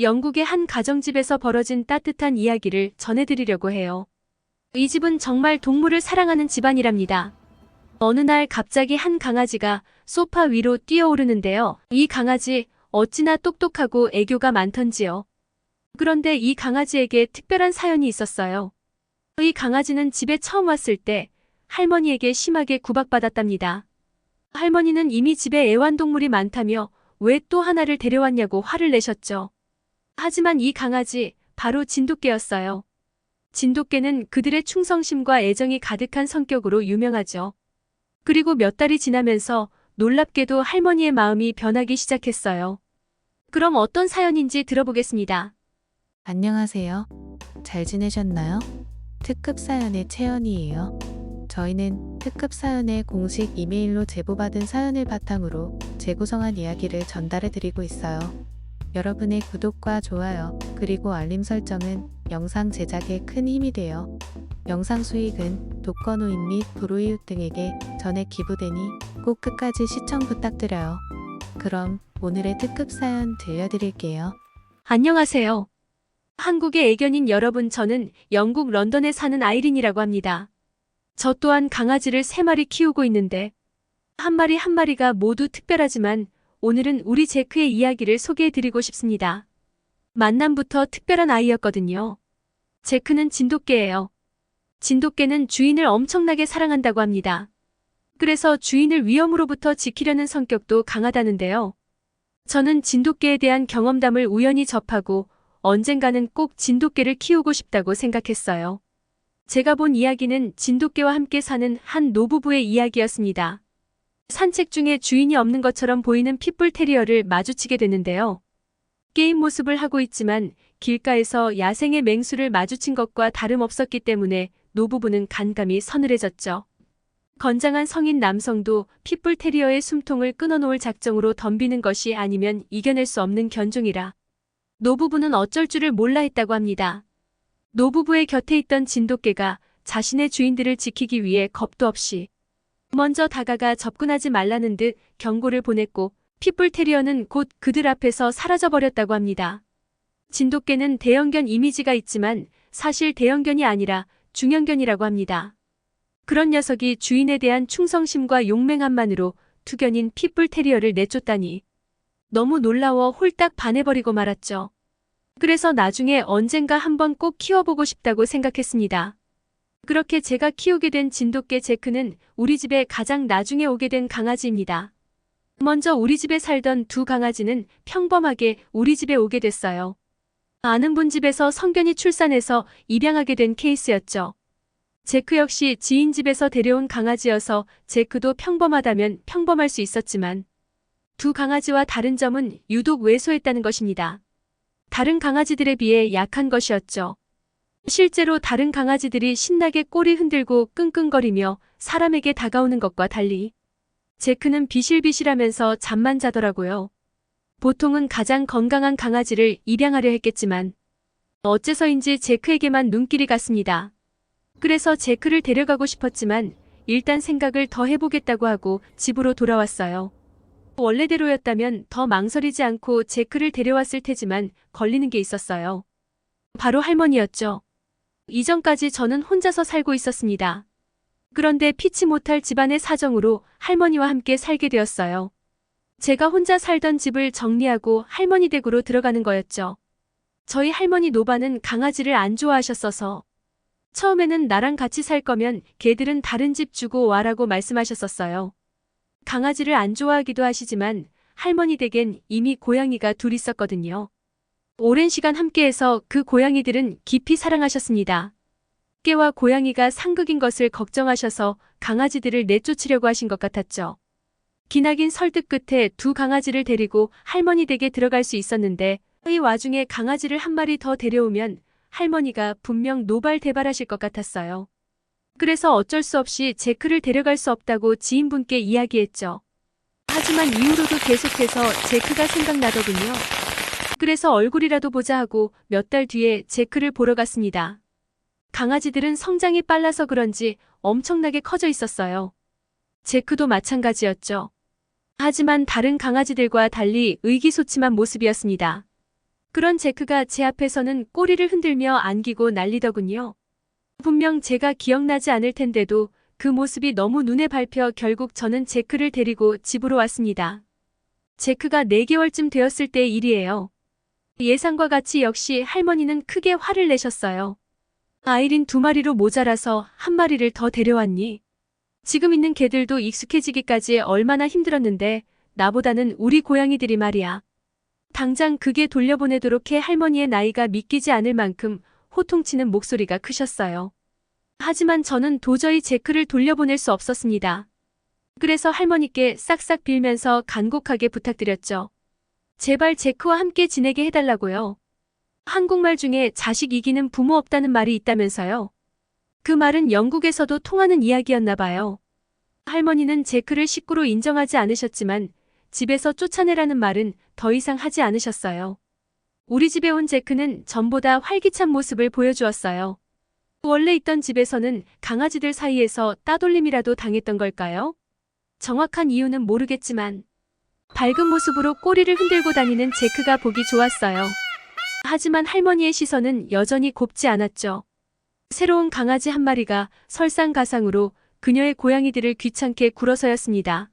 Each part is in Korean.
영국의 한 가정집에서 벌어진 따뜻한 이야기를 전해드리려고 해요. 이 집은 정말 동물을 사랑하는 집안이랍니다. 어느 날 갑자기 한 강아지가 소파 위로 뛰어오르는데요. 이 강아지 어찌나 똑똑하고 애교가 많던지요. 그런데 이 강아지에게 특별한 사연이 있었어요. 이 강아지는 집에 처음 왔을 때 할머니에게 심하게 구박받았답니다. 할머니는 이미 집에 애완동물이 많다며 왜 또 하나를 데려왔냐고 화를 내셨죠. 하지만 이 강아지 바로 진돗개였어요. 진돗개는 그들의 충성심과 애정이 가득한 성격으로 유명하죠. 그리고 몇 달이 지나면서 놀랍게도 할머니의 마음이 변하기 시작했어요. 그럼 어떤 사연인지 들어보겠습니다. 안녕하세요. 잘 지내셨나요? 특급 사연의 채연이에요. 저희는 특급 사연에 공식 이메일로 제보받은 사연을 바탕으로 재구성한 이야기를 전달해 드리고 있어요. 여러분의 구독과 좋아요, 그리고 알림 설정은 영상 제작에 큰 힘이 돼요. 영상 수익은 독거노인 및 불우이웃 등에게 전액 기부되니 꼭 끝까지 시청 부탁드려요. 그럼 오늘의 특급 사연 들려드릴게요. 안녕하세요. 한국의 애견인 여러분, 저는 영국 런던에 사는 아이린이라고 합니다. 저 또한 강아지를 세 마리 키우고 있는데, 한 마리 한 마리가 모두 특별하지만, 오늘은 우리 제크의 이야기를 소개해 드리고 싶습니다. 만남부터 특별한 아이였거든요. 제크는 진돗개예요. 진돗개는 주인을 엄청나게 사랑한다고 합니다. 그래서 주인을 위험으로부터 지키려는 성격도 강하다는데요. 저는 진돗개에 대한 경험담을 우연히 접하고 언젠가는 꼭 진돗개를 키우고 싶다고 생각했어요. 제가 본 이야기는 진돗개와 함께 사는 한 노부부의 이야기였습니다. 산책 중에 주인이 없는 것처럼 보이는 핏불 테리어를 마주치게 되는데요. 게임 모습을 하고 있지만 길가에서 야생의 맹수를 마주친 것과 다름없었기 때문에 노부부는 간감히 서늘해졌죠. 건장한 성인 남성도 핏불 테리어의 숨통을 끊어놓을 작정으로 덤비는 것이 아니면 이겨낼 수 없는 견종이라 노부부는 어쩔 줄을 몰라 했다고 합니다. 노부부의 곁에 있던 진돗개가 자신의 주인들을 지키기 위해 겁도 없이 먼저 다가가 접근하지 말라는 듯 경고를 보냈고 핏불 테리어는 곧 그들 앞에서 사라져버렸다고 합니다. 진돗개는 대형견 이미지가 있지만 사실 대형견이 아니라 중형견이라고 합니다. 그런 녀석이 주인에 대한 충성심과 용맹함만으로 투견인 핏불 테리어를 내쫓다니 너무 놀라워 홀딱 반해버리고 말았죠. 그래서 나중에 언젠가 한번 꼭 키워보고 싶다고 생각했습니다. 그렇게 제가 키우게 된 진돗개 제크는 우리 집에 가장 나중에 오게 된 강아지입니다. 먼저 우리 집에 살던 두 강아지는 평범하게 우리 집에 오게 됐어요. 아는 분 집에서 성견이 출산해서 입양하게 된 케이스였죠. 제크 역시 지인 집에서 데려온 강아지여서 제크도 평범하다면 평범할 수 있었지만 두 강아지와 다른 점은 유독 왜소했다는 것입니다. 다른 강아지들에 비해 약한 것이었죠. 실제로 다른 강아지들이 신나게 꼬리 흔들고 끙끙거리며 사람에게 다가오는 것과 달리 제크는 비실비실하면서 잠만 자더라고요. 보통은 가장 건강한 강아지를 입양하려 했겠지만 어째서인지 제크에게만 눈길이 갔습니다. 그래서 제크를 데려가고 싶었지만 일단 생각을 더 해보겠다고 하고 집으로 돌아왔어요. 원래대로였다면 더 망설이지 않고 제크를 데려왔을 테지만 걸리는 게 있었어요. 바로 할머니였죠. 이전까지 저는 혼자서 살고 있었습니다. 그런데 피치 못할 집안의 사정으로 할머니와 함께 살게 되었어요. 제가 혼자 살던 집을 정리하고 할머니 댁으로 들어가는 거였죠. 저희 할머니 노바는 강아지를 안 좋아하셨어서 처음에는 나랑 같이 살 거면 개들은 다른 집 주고 와라고 말씀하셨었어요. 강아지를 안 좋아하기도 하시지만 할머니 댁엔 이미 고양이가 둘 있었거든요. 오랜 시간 함께해서 그 고양이들은 깊이 사랑하셨습니다. 깨와 고양이가 상극인 것을 걱정하셔서 강아지들을 내쫓으려고 하신 것 같았죠. 기나긴 설득 끝에 두 강아지를 데리고 할머니 댁에 들어갈 수 있었는데 이 와중에 강아지를 한 마리 더 데려오면 할머니가 분명 노발대발하실 것 같았어요. 그래서 어쩔 수 없이 제크를 데려갈 수 없다고 지인분께 이야기했죠. 하지만 이후로도 계속해서 제크가 생각나더군요. 그래서 얼굴이라도 보자 하고 몇 달 뒤에 제크를 보러 갔습니다. 강아지들은 성장이 빨라서 그런지 엄청나게 커져 있었어요. 제크도 마찬가지였죠. 하지만 다른 강아지들과 달리 의기소침한 모습이었습니다. 그런 제크가 제 앞에서는 꼬리를 흔들며 안기고 난리더군요. 분명 제가 기억나지 않을 텐데도 그 모습이 너무 눈에 밟혀 결국 저는 제크를 데리고 집으로 왔습니다. 제크가 4개월쯤 되었을 때의 일이에요. 예상과 같이 역시 할머니는 크게 화를 내셨어요. 아이린 두 마리로 모자라서 한 마리를 더 데려왔니? 지금 있는 개들도 익숙해지기까지 얼마나 힘들었는데 나보다는 우리 고양이들이 말이야. 당장 그게 돌려보내도록 해 할머니의 나이가 믿기지 않을 만큼 호통치는 목소리가 크셨어요. 하지만 저는 도저히 제크를 돌려보낼 수 없었습니다. 그래서 할머니께 싹싹 빌면서 간곡하게 부탁드렸죠. 제발 제크와 함께 지내게 해달라고요. 한국말 중에 자식 이기는 부모 없다는 말이 있다면서요. 그 말은 영국에서도 통하는 이야기였나 봐요. 할머니는 제크를 식구로 인정하지 않으셨지만 집에서 쫓아내라는 말은 더 이상 하지 않으셨어요. 우리 집에 온 제크는 전보다 활기찬 모습을 보여주었어요. 원래 있던 집에서는 강아지들 사이에서 따돌림이라도 당했던 걸까요? 정확한 이유는 모르겠지만 밝은 모습으로 꼬리를 흔들고 다니는 제크가 보기 좋았어요. 하지만 할머니의 시선은 여전히 곱지 않았죠. 새로운 강아지 한 마리가 설상가상으로 그녀의 고양이들을 귀찮게 굴어서였습니다.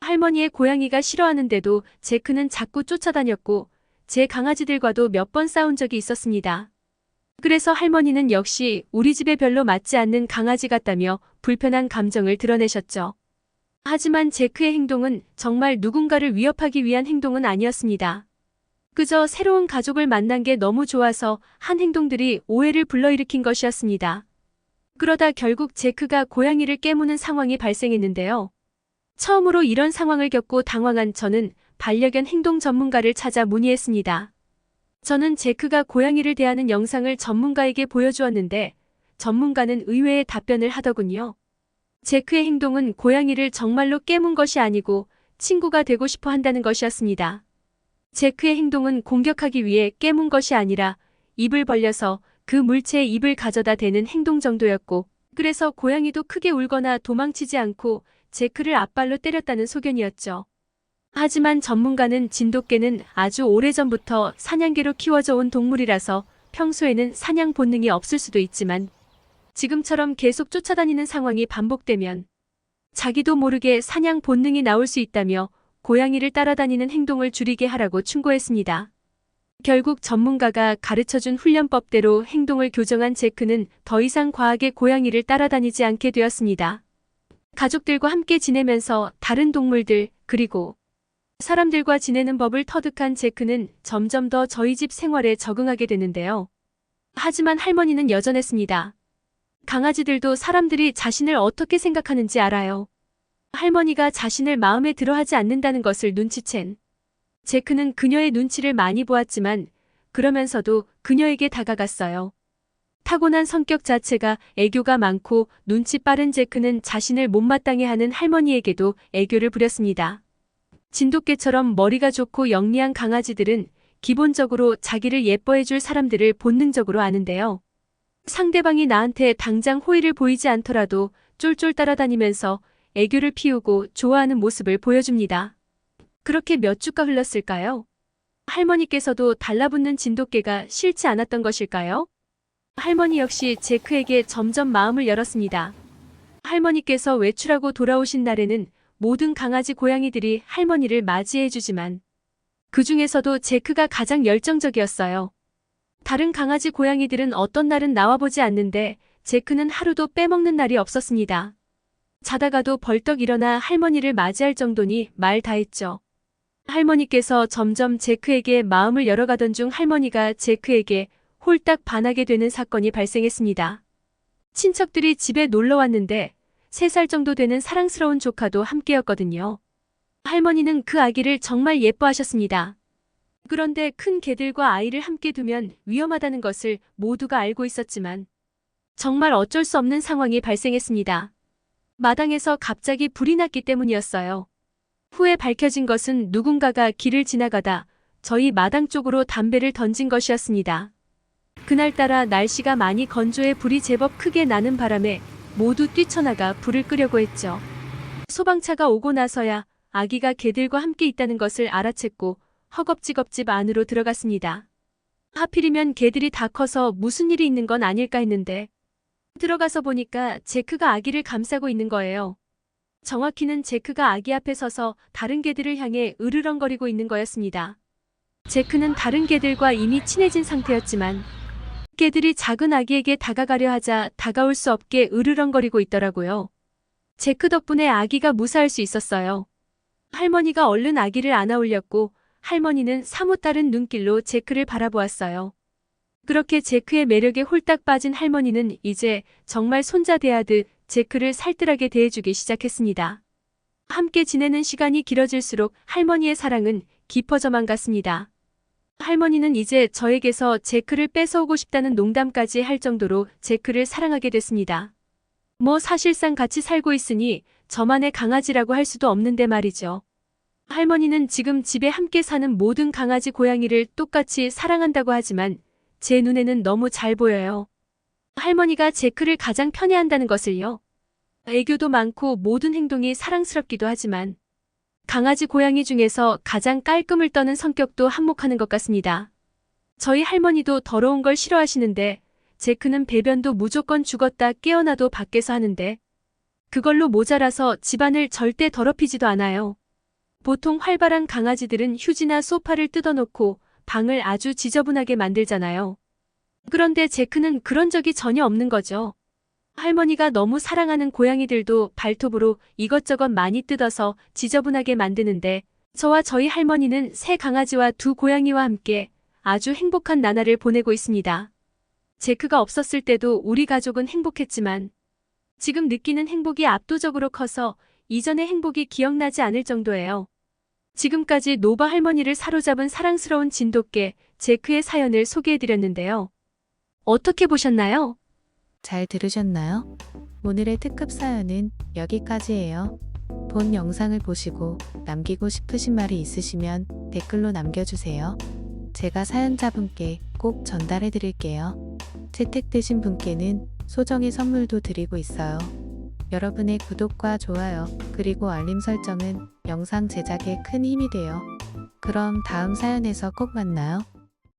할머니의 고양이가 싫어하는데도 제크는 자꾸 쫓아다녔고 제 강아지들과도 몇 번 싸운 적이 있었습니다. 그래서 할머니는 역시 우리 집에 별로 맞지 않는 강아지 같다며 불편한 감정을 드러내셨죠. 하지만 제크의 행동은 정말 누군가를 위협하기 위한 행동은 아니었습니다. 그저 새로운 가족을 만난 게 너무 좋아서 한 행동들이 오해를 불러일으킨 것이었습니다. 그러다 결국 제크가 고양이를 깨무는 상황이 발생했는데요. 처음으로 이런 상황을 겪고 당황한 저는 반려견 행동 전문가를 찾아 문의했습니다. 저는 제크가 고양이를 대하는 영상을 전문가에게 보여주었는데 전문가는 의외의 답변을 하더군요. 제크의 행동은 고양이를 정말로 깨문 것이 아니고 친구가 되고 싶어 한다는 것이었습니다. 제크의 행동은 공격하기 위해 깨문 것이 아니라 입을 벌려서 그 물체의 입을 가져다 대는 행동 정도였고 그래서 고양이도 크게 울거나 도망치지 않고 제크를 앞발로 때렸다는 소견이었죠. 하지만 전문가는 진돗개는 아주 오래전부터 사냥개로 키워져 온 동물이라서 평소에는 사냥 본능이 없을 수도 있지만 지금처럼 계속 쫓아다니는 상황이 반복되면 자기도 모르게 사냥 본능이 나올 수 있다며 고양이를 따라다니는 행동을 줄이게 하라고 충고했습니다. 결국 전문가가 가르쳐준 훈련법대로 행동을 교정한 제크는 더 이상 과하게 고양이를 따라다니지 않게 되었습니다. 가족들과 함께 지내면서 다른 동물들, 그리고 사람들과 지내는 법을 터득한 제크는 점점 더 저희 집 생활에 적응하게 되는데요. 하지만 할머니는 여전했습니다. 강아지들도 사람들이 자신을 어떻게 생각하는지 알아요. 할머니가 자신을 마음에 들어 하지 않는다는 것을 눈치챈. 제크는 그녀의 눈치를 많이 보았지만 그러면서도 그녀에게 다가갔어요. 타고난 성격 자체가 애교가 많고 눈치 빠른 제크는 자신을 못마땅해 하는 할머니에게도 애교를 부렸습니다. 진돗개처럼 머리가 좋고 영리한 강아지들은 기본적으로 자기를 예뻐해줄 사람들을 본능적으로 아는데요. 상대방이 나한테 당장 호의를 보이지 않더라도 쫄쫄 따라다니면서 애교를 피우고 좋아하는 모습을 보여줍니다. 그렇게 몇 주가 흘렀을까요? 할머니께서도 달라붙는 진돗개가 싫지 않았던 것일까요? 할머니 역시 제크에게 점점 마음을 열었습니다. 할머니께서 외출하고 돌아오신 날에는 모든 강아지 고양이들이 할머니를 맞이해주지만 그 중에서도 제크가 가장 열정적이었어요. 다른 강아지 고양이들은 어떤 날은 나와보지 않는데 제크는 하루도 빼먹는 날이 없었습니다. 자다가도 벌떡 일어나 할머니를 맞이할 정도니 말 다했죠. 할머니께서 점점 제크에게 마음을 열어가던 중 할머니가 제크에게 홀딱 반하게 되는 사건이 발생했습니다. 친척들이 집에 놀러 왔는데 3살 정도 되는 사랑스러운 조카도 함께였거든요. 할머니는 그 아기를 정말 예뻐하셨습니다. 그런데 큰 개들과 아이를 함께 두면 위험하다는 것을 모두가 알고 있었지만 정말 어쩔 수 없는 상황이 발생했습니다. 마당에서 갑자기 불이 났기 때문이었어요. 후에 밝혀진 것은 누군가가 길을 지나가다 저희 마당 쪽으로 담배를 던진 것이었습니다. 그날따라 날씨가 많이 건조해 불이 제법 크게 나는 바람에 모두 뛰쳐나가 불을 끄려고 했죠. 소방차가 오고 나서야 아기가 개들과 함께 있다는 것을 알아챘고 허겁지겁 집 안으로 들어갔습니다. 하필이면 개들이 다 커서 무슨 일이 있는 건 아닐까 했는데 들어가서 보니까 제크가 아기를 감싸고 있는 거예요. 정확히는 제크가 아기 앞에 서서 다른 개들을 향해 으르렁거리고 있는 거였습니다. 제크는 다른 개들과 이미 친해진 상태였지만 개들이 작은 아기에게 다가가려 하자 다가올 수 없게 으르렁거리고 있더라고요. 제크 덕분에 아기가 무사할 수 있었어요. 할머니가 얼른 아기를 안아 올렸고 할머니는 사뭇 다른 눈길로 제크를 바라보았어요. 그렇게 제크의 매력에 홀딱 빠진 할머니는 이제 정말 손자 대하듯 제크를 살뜰하게 대해주기 시작했습니다. 함께 지내는 시간이 길어질수록 할머니의 사랑은 깊어져만 갔습니다. 할머니는 이제 저에게서 제크를 뺏어오고 싶다는 농담까지 할 정도로 제크를 사랑하게 됐습니다. 뭐 사실상 같이 살고 있으니 저만의 강아지라고 할 수도 없는데 말이죠. 할머니는 지금 집에 함께 사는 모든 강아지 고양이를 똑같이 사랑한다고 하지만 제 눈에는 너무 잘 보여요. 할머니가 제크를 가장 편애한다는 것을요. 애교도 많고 모든 행동이 사랑스럽기도 하지만 강아지 고양이 중에서 가장 깔끔을 떠는 성격도 한몫하는 것 같습니다. 저희 할머니도 더러운 걸 싫어하시는데 제크는 배변도 무조건 죽었다 깨어나도 밖에서 하는데 그걸로 모자라서 집안을 절대 더럽히지도 않아요. 보통 활발한 강아지들은 휴지나 소파를 뜯어놓고 방을 아주 지저분하게 만들잖아요. 그런데 제크는 그런 적이 전혀 없는 거죠. 할머니가 너무 사랑하는 고양이들도 발톱으로 이것저것 많이 뜯어서 지저분하게 만드는데 저와 저희 할머니는 새 강아지와 두 고양이와 함께 아주 행복한 나날을 보내고 있습니다. 제크가 없었을 때도 우리 가족은 행복했지만 지금 느끼는 행복이 압도적으로 커서 이전의 행복이 기억나지 않을 정도예요. 지금까지 노바 할머니를 사로잡은 사랑스러운 진돗개 제크의 사연을 소개해드렸는데요. 어떻게 보셨나요? 잘 들으셨나요? 오늘의 특급 사연은 여기까지예요. 본 영상을 보시고 남기고 싶으신 말이 있으시면 댓글로 남겨주세요. 제가 사연자분께 꼭 전달해 드릴게요. 채택되신 분께는 소정의 선물도 드리고 있어요. 여러분의 구독과 좋아요, 그리고 알림 설정은 영상 제작에 큰 힘이 돼요. 그럼 다음 사연에서 꼭 만나요.